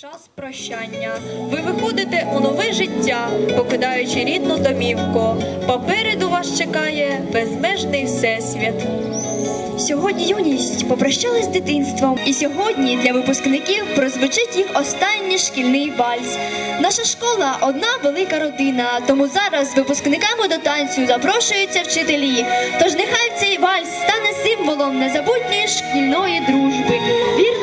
Час прощання. Ви виходите у нове життя, покидаючи рідну домівку. Попереду вас чекає безмежний всесвіт. Сьогодні юність попрощалась з дитинством, і сьогодні для випускників прозвучить їх останній шкільний вальс. Наша школа одна велика родина, тому зараз випускниками до танцю запрошуються вчителі. Тож нехай цей вальс стане символом незабутньої шкільної дружби, Вірно